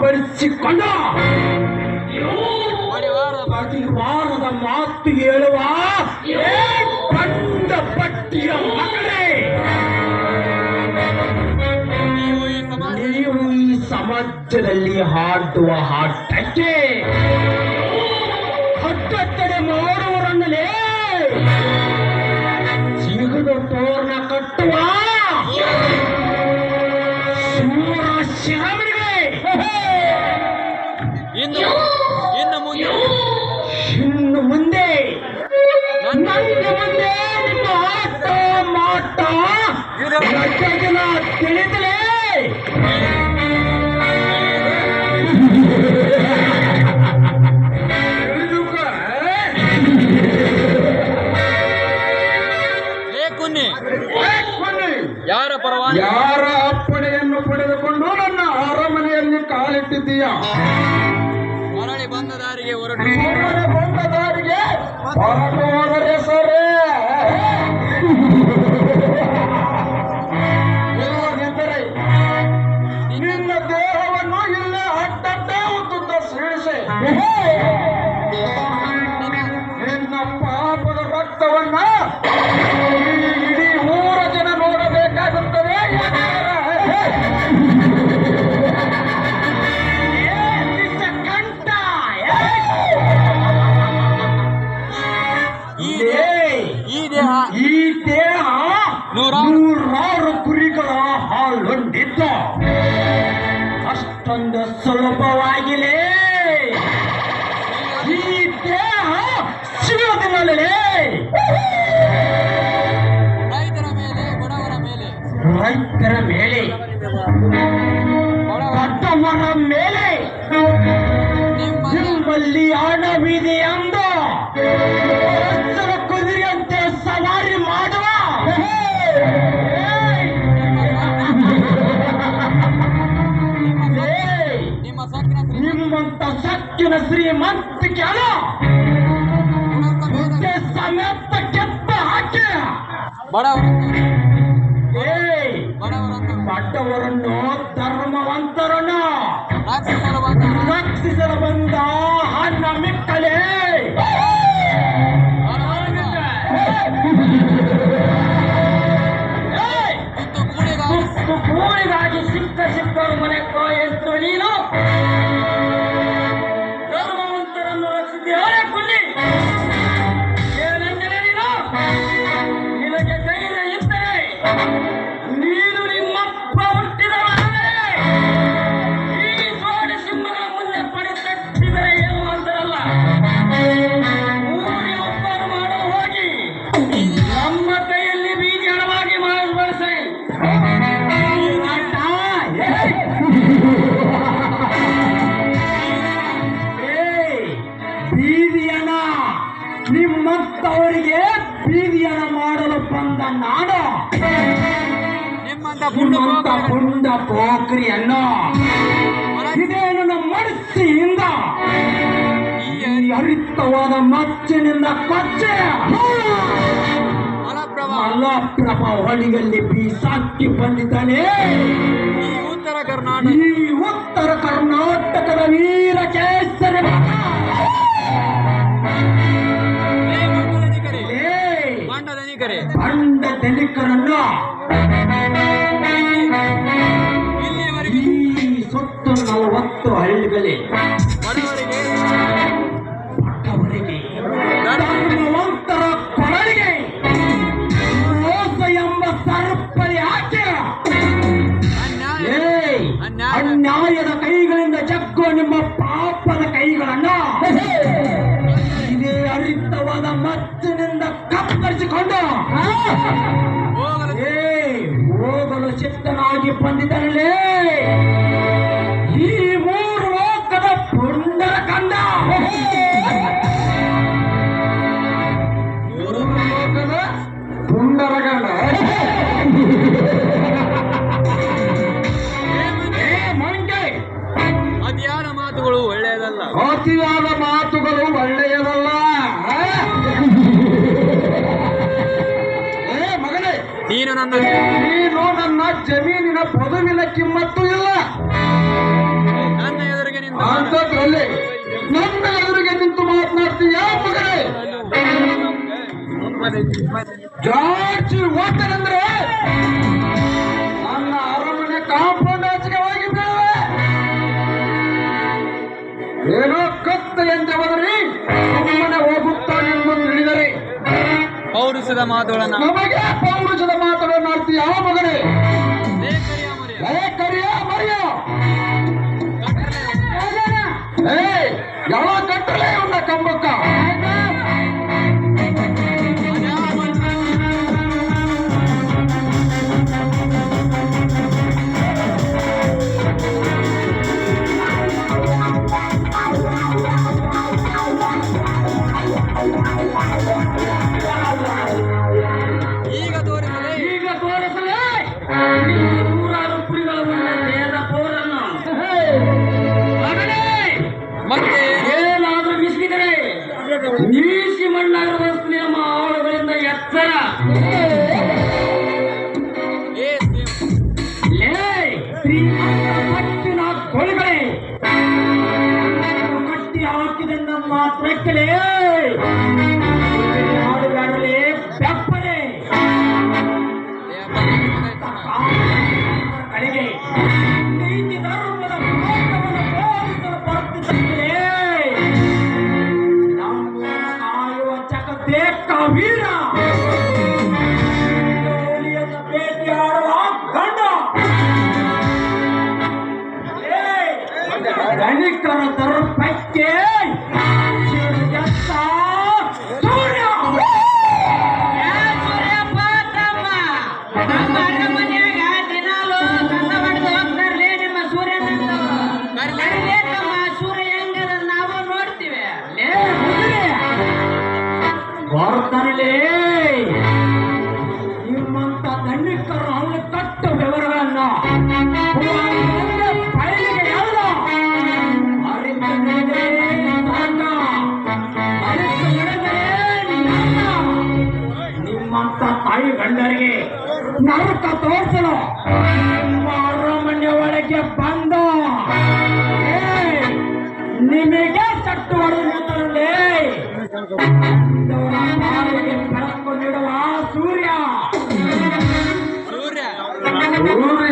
ಬಳಸಿಕೊಂಡು ಪರಿವಾರದ ಮಾತು ಹೇಳುವ ಬಂಡ ಪಟ್ಟಿಯ ಮಗಳೇ. ನೀವು ಈ ಸಮಾಜ ಸಮಾಜದಲ್ಲಿ ಹಾಡುವ ಹಾಟಕ್ಕೆ ಹತ್ತತ್ತಡೆ ಮಾಡುವರನ್ನಲೇ ಸಿಗದ ತೋರ್ನ ಕಟ್ಟುವ. ಸೂರ ಇನ್ನು ಇನ್ನು ಮುಂದೆ ಇನ್ನು ಮುಂದೆ ನನ್ನ ನನ್ನ ಮುಂದೆ ನಿಮ್ಮ ಆಟ ಮಾಟ ಏ ತಿಳಿದಲೇ ಲೇ ಕುನ್ನಿ. ಯಾರ ಪರವಾಗಿ ಯಾರ ಅಪ್ಪಣೆಯನ್ನು ಪಡೆದುಕೊಂಡು ನನ್ನ ಅರಮನೆಯಲ್ಲಿ ಕಾಲಿಟ್ಟಿದ್ದೀಯ? ನಿನ್ನ ದೇಹವನ್ನು ಇಲ್ಲೇ ಅಡ್ಡಡ್ಡೇ ಉದ್ದುದ್ದ ಸೀಳಿಸಿ. ಸುಲಭವಾಗಿಲೇ ಈ ದೇಹ ಸಿಗೋದಿಲ್ಲಲೇ ರೈತರ ಮೇಲೆ ಬಡವರ ಮೇಲೆ. ರೈತರ ಮೇಲೆ. ಬಡವರ ಮೇಲೆ. ನಿಮ್ಮ ನಿಮ್ಮಲ್ಲಿ ಹಣವಿದೆ ಅಂದು ಸಕ್ಕಿನ ಶ್ರೀಮಂತಿಕೆ ಅಲ್ಲ ಗುಣವಂತ ಮೇಲೆ ಮುದ್ದೆ ಸಮೇತ ಕೆತ್ತ ಹಾಕಿ ಬಡವರನ್ನು ಏಯ್! ಬಡವರನ್ನು ನಿಮ್ಮಂತ ಪುಂಡು ಅನ್ನೋ ಪೋಖ್ರಿಯನ್ನು ಇದೇನು ನಮ್ಮ ಮನಸ್ಸಿಯಿಂದ ಹರಿತವಾದ ಮಚ್ಚಿನಿಂದ ಕೊಚ್ಚೆ. ಮಲಪ್ರಭಾ. ಹೊಳಿಯಲ್ಲಿ ಬೀಸಾಕಿ ಬಂದಿದ್ದಾನೆ. ಈ ಉತ್ತರ ಕರ್ನಾಟಕ ಈ ಉತ್ತರ ಕರ್ನಾಟಕದ ನಲವತ್ತು ಹಳ್ಳಿಗಳಲ್ಲಿ ಬಡವರಿಗೆ ಪಟ್ಟವರಿಗೆ ಧರ್ಮ ಧರ್ಮವಂತರ ಕೊರಳಿಗೆ ಮೋಸ ಎಂಬ ಸರ್ಪಳಿ ಹಾಕಿ. ಅನ್ಯಾಯದ ಕೈಗಳಿಂದ ಜಗ್ಗೋ ನಿಮ್ಮ ಪಾಪದ ಕೈಗಳನ್ನ. ಇದೇ ಅರಿತವಾದ ಮಚ್ಚಿನಿಂದ ಕತ್ತರಿಸಿಕೊಂಡು. ಹೋಗಲು ಚಿತ್ತನಾಗಿ ಹೋಗಲು ಆಡಲಾದ ಮಾತುಗಳು ಒಳ್ಳೆಯದಲ್ಲ ಮಗನೇ ನೀನು ನನ್ನ ನೀನು ನನ್ನ ಜಮೀನಿನ ಪದುವಿನ ಕಿಮ್ಮತ್ತು ಇಲ್ಲ. ನನ್ನ ಎದುರಿಗೆ ಅಂತದ್ರಲ್ಲಿ ನನ್ನ ಎದುರಿಗೆ ನಿಂತು ಮಾತನಾಡ್ತೀಯ ಮಗನೇ ಜಾರ್ಜ್ ಅಂದ್ರೆ ನನ್ನ ಅರಮನೆ ಕಾಂಪೌಂಡ್ ಆಚೆಗೆ ಹೋಗಿ ಏನೋ ಪೌರುಷದ ಮಾತುಗಳನ್ನ. ನಮಗೆ ಪೌರುಷದ ಮಾತುಗಳನ್ನ ಆಡ್ತೀವಿ ಯಾವ ಮಗನೇ ಯಾವ ಕಟ್ಟಲೆ ಉಂಟ ಕಂಬಕ್ಕ? ಸೈನಿಕರ ದರ್ಪಕ್ಕೆ ತಾಯಿ ಗಂಡರಿಗೆ ನರಕ ತೋರಿಸಲು ಮನೆ ಬಂದ. ನಿಮಗೆ ಸಟ್ಟು ಹೊಡೆದೇ ಬೆಳಕು ನೀಡುವ ಸೂರ್ಯ. ಸೂರ್ಯ.